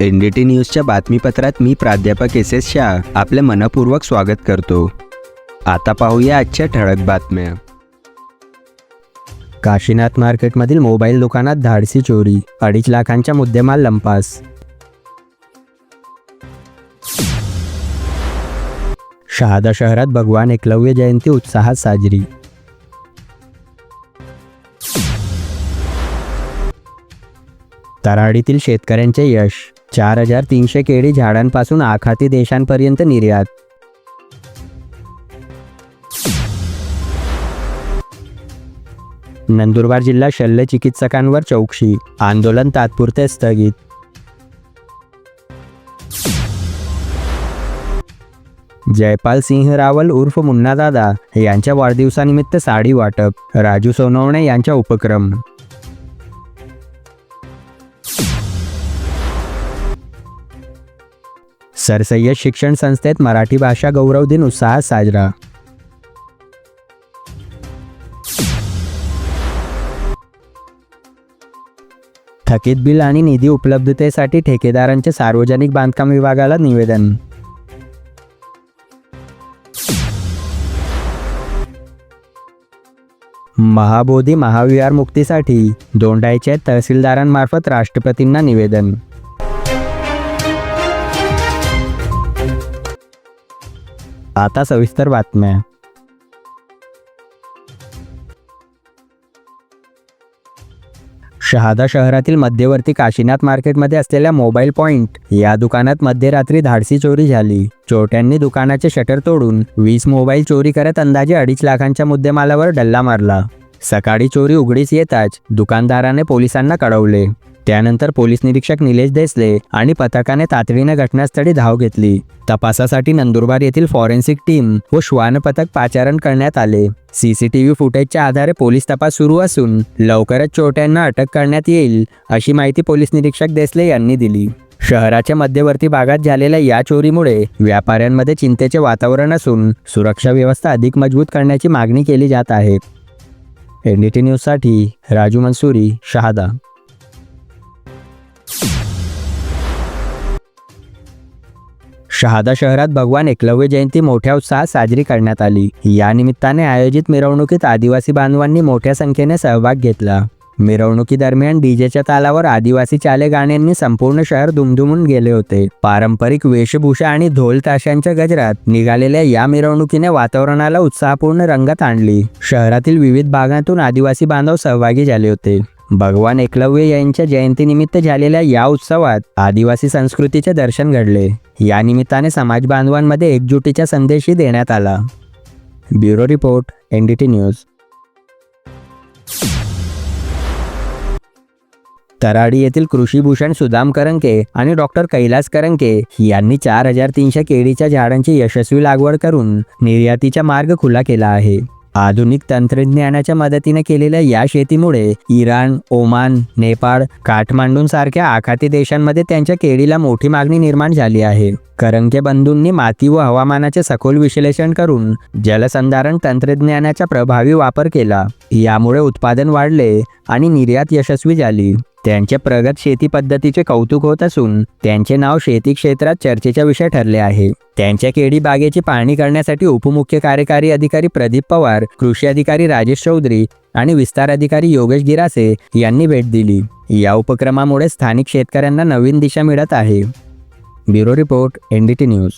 NDT न्यूजच्या बातमीपत्रात मी प्राध्यापक S S Shah आपले मनपूर्वक स्वागत करतो. आता पाहूया आजच्या ठळक बातम्या. काशीनाथ मार्केटमधील मोबाईल दुकानात धाडसी चोरी अडीच लाखांच्या मुद्देमाल लंपास. शहादा शहरात भगवान एकलव्य जयंती उत्साहात साजरी. तराडीतील शेतकऱ्यांचे यश. चार हजार तीनशे केळी झाडांपासून आखाती देशांपर्यंत निर्यात. नंदुरबार जिल्हा शल्य चिकित्सकांवर चौकशी. आंदोलन तात्पुरते स्थगित. जयपाल सिंह रावल उर्फ मुन्ना दादा यांच्या वाढदिवसानिमित्त साडी वाटप राजू सोनवणे यांच्या उपक्रम. सरसय्यद शिक्षण संस्थेत मराठी भाषा गौरव दिन उत्साहात साजरा. थकीत बिल आणि निधी उपलब्धतेसाठी ठेकेदारांचे सार्वजनिक बांधकाम विभागाला निवेदन. महाबोधी महाविहार मुक्तीसाठी दोंडाईच्या तहसीलदारांमार्फत राष्ट्रपतींना निवेदन. आता सविस्तर बातम्या. शहादा शहरातील मध्यवर्ती काशीनाथ मार्केटमध्ये असलेल्या मोबाईल पॉइंट या दुकानात मध्यरात्री धाडसी चोरी झाली. चोरट्यांनी दुकानाचे शटर तोडून वीस मोबाईल चोरी करत अंदाजे अडीच लाखांच्या मुद्देमालावर डल्ला मारला. सकाळी चोरी उघडीस येताच दुकानदाराने पोलिसांना कळवले. त्यानंतर पोलीस निरीक्षक निलेश देसले आणि पथकाने तातडीने घटनास्थळी धाव घेतली. तपासासाठी नंदुरबार येथील फॉरेन्सिक टीम व श्वान पथक पाचारण करण्यात आले. सीसीटीव्ही फुटेजच्या आधारे पोलीस तपास सुरू असून लवकरच चोरट्यांना अटक करण्यात येईल अशी माहिती पोलीस निरीक्षक देसले यांनी दिली. शहराच्या मध्यवर्ती भागात झालेल्या या चोरीमुळे व्यापाऱ्यांमध्ये चिंतेचे वातावरण असून सुरक्षा व्यवस्था अधिक मजबूत करण्याची मागणी केली जात आहे. एनडीटी न्यूजसाठी राजू मंसुरी शहादा. शहादा शहरात भगवान एकलव्य जयंती मोठ्या उत्साहात साजरी करण्यात आली. या निमित्ताने आयोजित मिरवणुकीत आदिवासी बांधवांनी मोठ्या संख्येने सहभाग घेतला. मिरवणुकीदरम्यान डीजेच्या तालावर आदिवासी चाले गाण्यांनी संपूर्ण शहर दुमदुमून गेले होते. पारंपरिक वेशभूषा आणि ढोल ताशांच्या गजरात निघालेल्या या मिरवणुकीने वातावरणाला उत्साहपूर्ण रंगत आणली. शहरातील विविध भागातून आदिवासी बांधव सहभागी झाले होते. भगवान एकलव्य यांच्या जयंतीनिमित्त झालेल्या या उत्सवात आदिवासी संस्कृतीचे दर्शन घडले. या निमित्ताने समाज बांधवांमध्ये एकजुटीचा संदेशही देण्यात आला. Bureau report NDT news. Taradi येथील कृषीभूषण सुदाम करंके आणि डॉक्टर कैलास करंके यांनी चार हजार तीनशे केळीच्या झाडांची यशस्वी लागवड करून निर्यातीचा मार्ग खुला केला आहे. आधुनिक तंत्रज्ञानाच्या मदतीने केलेल्या या शेतीमुळे इराण ओमान नेपाळ काठमांडूंसारख्या आखाती देशांमध्ये त्यांच्या केळीला मोठी मागणी निर्माण झाली आहे. करंके बंधूंनी माती व हवामानाचे सखोल विश्लेषण करून जलसंधारण तंत्रज्ञानाचा प्रभावी वापर केला. यामुळे उत्पादन वाढले आणि निर्यात यशस्वी झाली. त्यांच्या प्रगत शेती पद्धतीचे कौतुक होत असून त्यांचे नाव शेती क्षेत्रात चर्चेचा विषय ठरले आहे. त्यांच्या केळी बागेची पाहणी करण्यासाठी उपमुख्य कार्यकारी अधिकारी प्रदीप पवार कृषी अधिकारी राजेश चौधरी आणि विस्तार अधिकारी योगेश गिरासे यांनी भेट दिली. या उपक्रमामुळे स्थानिक शेतकऱ्यांना नवीन दिशा मिळत आहे. Bureau report NDT news.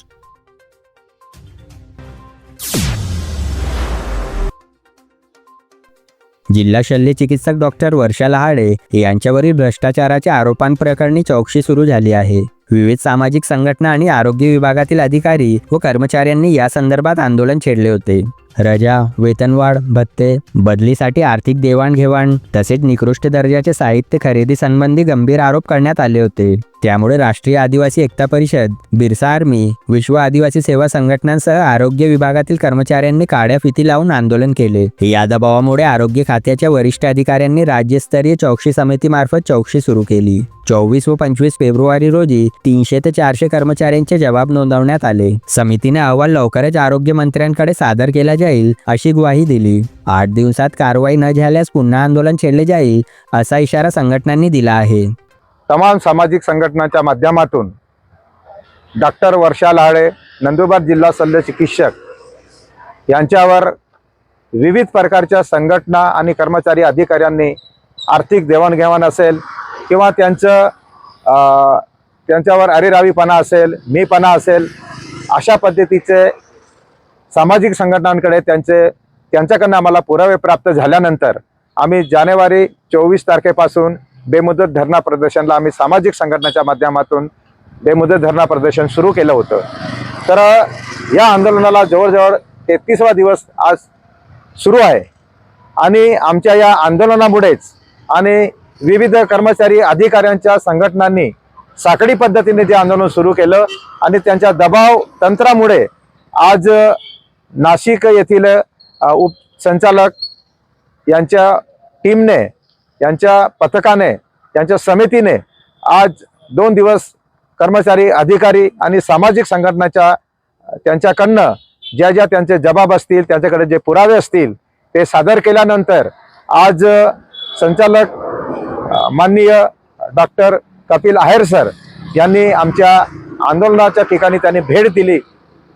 जिल्हा शल्य चिकित्सक डॉक्टर वर्षा लहाडे यांच्यावरील भ्रष्टाचाराच्या आरोपांप्रकरणी चौकशी सुरू झाली आहे. विविध सामाजिक संघटना आणि आरोग्य विभागातील अधिकारी व कर्मचाऱ्यांनी या संदर्भात आंदोलन छेडले होते. रजा वेतनवाढ भत्ते बदलीसाठी आर्थिक देवाणघेवाण तसेच निकृष्ट दर्जाचे साहित्य खरेदी संबंधी गंभीर आरोप करण्यात आले होते. त्यामुळे राष्ट्रीय आदिवासी एकता परिषद बिरसा आर्मी विश्व आदिवासी सेवा संघटनांसह आरोग्य विभागातील कर्मचाऱ्यांनी काड्या फिती लावून आंदोलन केले. या दबावामुळे आरोग्य खात्याच्या वरिष्ठ अधिकाऱ्यांनी राज्यस्तरीय चौकशी समितीमार्फत चौकशी सुरू केली. चोवीस व पंचवीस फेब्रुवारी रोजी तीनशे ते चारशे कर्मचाऱ्यांचे जबाब नोंदवण्यात आले. समितीने अहवाल लवकरच आरोग्य मंत्र्यांकडे सादर केला जाईल अशी ग्वाही दिली. आठ दिवसात कारवाई न झाल्यास पुन्हा आंदोलन छेडले जाईल असा इशारा संघटनांनी दिला आहे. तमाम सामाजिक संघटनांच्या माध्यमातून डॉक्टर वर्षा लाळे नंदुरबार जिल्हा शल्य चिकित्सक यांच्यावर विविध प्रकारच्या संघटना आणि कर्मचारी अधिकाऱ्यांनी आर्थिक देवाणघेवाण असेल किंवा त्यांचं त्यांच्यावर अरेरावीपणा असेल मीपणा असेल अशा पद्धतीचे सामाजिक संघटनांकडे त्यांचे त्यांच्याकडनं आम्हाला पुरावे प्राप्त झाल्यानंतर आम्ही जानेवारी चोवीस तारखेपासून बेमुदत धरणा प्रदर्शनला आम्ही सामाजिक संघटनेच्या माध्यमातून बेमुदत धरणा प्रदर्शन सुरू केलं होतं. तर या आंदोलनाला जवळजवळ तेहतीसवा दिवस आज सुरू आहे. आणि आमच्या या आंदोलनामुळेच आणि विविध कर्मचारी अधिकाऱ्यांच्या संघटनांनी साखळी पद्धतीने ते आंदोलन सुरू केलं आणि त्यांच्या दबाव तंत्रामुळे आज नाशिक येथील उप उपसंचालक यांच्या टीमने यांच्या पथकाने यांच्या समितीने आज दोन दिवस कर्मचारी अधिकारी आणि सामाजिक संघटनाच्या त्यांच्याकडनं ज्या ज्या त्यांचे जबाब असतील त्यांच्याकडे जे पुरावे असतील ते सादर केल्यानंतर आज संचालक माननीय डॉक्टर कपिल आहेर सर यांनी आमच्या आंदोलनाच्या ठिकाणी त्यांनी भेट दिली.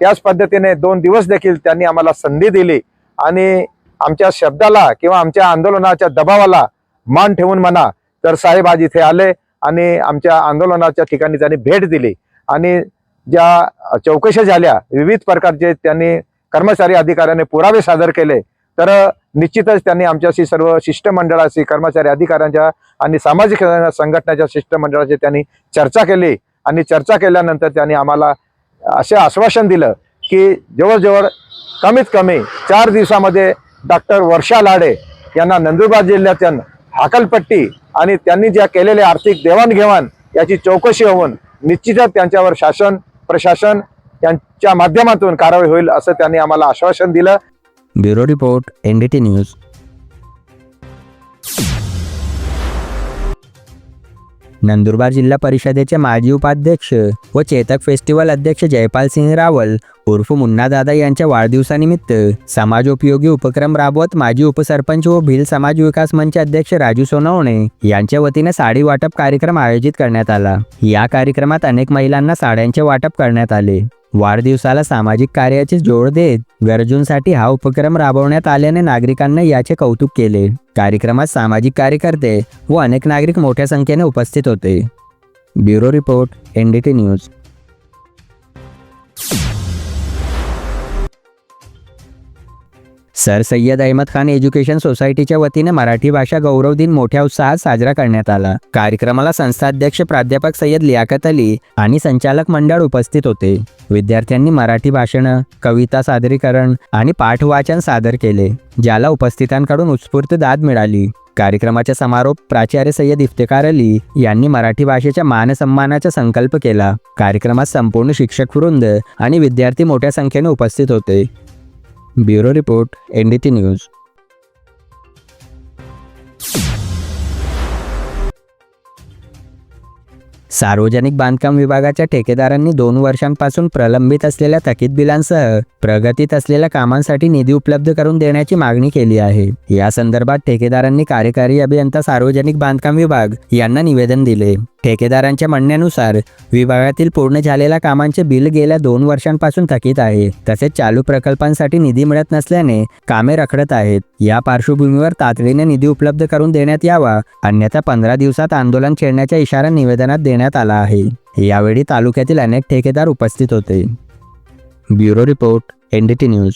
त्याच पद्धतीने दोन दिवस देखील त्यांनी आम्हाला संधी दिली आणि आमच्या शब्दाला किंवा आमच्या आंदोलनाच्या दबावाला मान ठेवून म्हणा तर साहेब आज इथे आले आणि आमच्या आंदोलनाच्या ठिकाणी त्यांनी भेट दिली आणि ज्या चौकशा झाल्या विविध प्रकारचे त्यांनी कर्मचारी अधिकाऱ्याने पुरावे सादर केले तर निश्चितच त्यांनी आमच्याशी सर्व शिष्टमंडळाशी कर्मचारी अधिकाऱ्यांच्या आणि सामाजिक संघटनेच्या शिष्टमंडळाची त्यांनी चर्चा केली आणि चर्चा केल्यानंतर त्यांनी आम्हाला असे आश्वासन दिलं की जवळजवळ कमीत कमी चार दिवसामध्ये डॉक्टर वर्षा लाडे यांना नंदुरबार जिल्ह्यातून हाकलपट्टी आणि त्यांनी ज्या केलेले आर्थिक देवाणघेवाण याची चौकशी होऊन निश्चितच त्यांच्यावर शासन प्रशासन यांच्या माध्यमातून कारवाई होईल असं त्यांनी आम्हाला आश्वासन दिलं. Bureau report NDT news. Nandurbar जिल्हा परिषदेचे माजी उपाध्यक्ष व चेतक फेस्टिवल अध्यक्ष जयपाल सिंह रावल उर्फ मुन्ना दादा यांच्या वाढदिवसानिमित्त समाजोपयोगी उपक्रम राबवत माजी उपसरपंच व भिल समाज विकास मंच अध्यक्ष राजू सोनवणे यांच्या वतीने साडी वाटप कार्यक्रम आयोजित करण्यात आला. या कार्यक्रमात अनेक महिलांना साड्यांचे वाटप करण्यात आले. वाढदिवसाला सामाजिक कार्याचे जोड देत गरजूंसाठी हा उपक्रम राबवण्यात आल्याने नागरिकांना याचे कौतुक केले. कार्यक्रमात सामाजिक कार्यकर्ते व अनेक नागरिक मोठ्या संख्येने उपस्थित होते. Bureau report NDT news. Sir Syed Ahmad Khan education सोसायटीच्या वतीने मराठी भाषा गौरव दिन मोठ्या उत्साहात साजरा करण्यात आला. कार्यक्रमाला संस्थाध्यक्ष प्राध्यापक सय्यद लियाकत अली आणि संचालक मंडळ उपस्थित होते. विद्यार्थ्यांनी मराठी भाषणं कविता सादरीकरण आणि पाठवाचन सादर केले ज्याला उपस्थितांकडून उत्स्फूर्त दाद मिळाली. कार्यक्रमाचा समारोप प्राचार्य सय्यद इफ्तेकार अली यांनी मराठी भाषेच्या मानसन्मानाचा संकल्प केला. कार्यक्रमात संपूर्ण शिक्षक वृंद आणि विद्यार्थी मोठ्या संख्येने उपस्थित होते. Bureau report NDT news. सार्वजनिक बांधकाम विभागाच्या ठेकेदारांनी दोन वर्षांपासून प्रलंबित असलेल्या थकीत बिलांसह प्रगतीत असलेल्या कामांसाठी निधी उपलब्ध करून देण्याची मागणी केली आहे. या संदर्भात ठेकेदारांनी कार्यकारी अभियंता सार्वजनिक बांधकाम विभाग यांना निवेदन दिले. ठेकेदारांच्या म्हणण्यानुसार विभागातील पूर्ण झालेल्या कामांचे बिल गेल्या दोन वर्षांपासून थकीत आहे. तसेच चालू प्रकल्पांसाठी निधी मिळत नसल्याने कामे रखडत आहेत. या पार्श्वभूमीवर तातडीने निधी उपलब्ध करून देण्यात यावा अन्यथा पंधरा दिवसात आंदोलन छेडण्याचा इशारा निवेदनात देण्यात आला आहे. यावेळी तालुक्यातील अनेक ठेकेदार उपस्थित होते. Bureau report NDT news.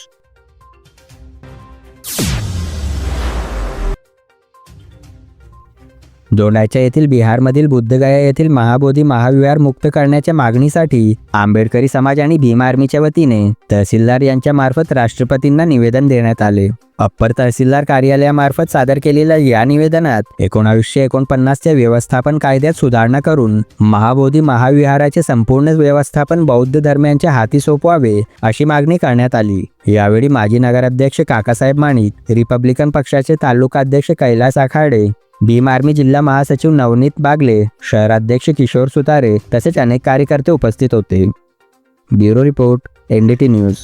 दोंडाच्या येथील बिहारमधील बुद्धगया येथील महाबोधी महाविहार मुक्त करण्याच्या मागणीसाठी आंबेडकरी समाज आणि भीम आर्मीच्या वतीने तहसीलदार यांच्या मार्फत राष्ट्रपतींना निवेदन देण्यात आले. अप्पर तहसीलदार कार्यालयामार्फत सादर केलेल्या या निवेदनात एकोणावीसशे एकोणपन्नासच्या व्यवस्थापन कायद्यात सुधारणा करून महाबोधी महाविहाराचे संपूर्ण व्यवस्थापन बौद्ध धर्मियांच्या हाती सोपवावे अशी मागणी करण्यात आली. यावेळी माजी नगराध्यक्ष काकासाहेब माणिक रिपब्लिकन पक्षाचे तालुका अध्यक्ष कैलास आखाडे भीम आर्मी जिल्हा महासचिव नवनीत बागले शहराध्यक्ष किशोर सुतारे तसेच अनेक कार्यकर्ते उपस्थित होते. Bureau report NDT news.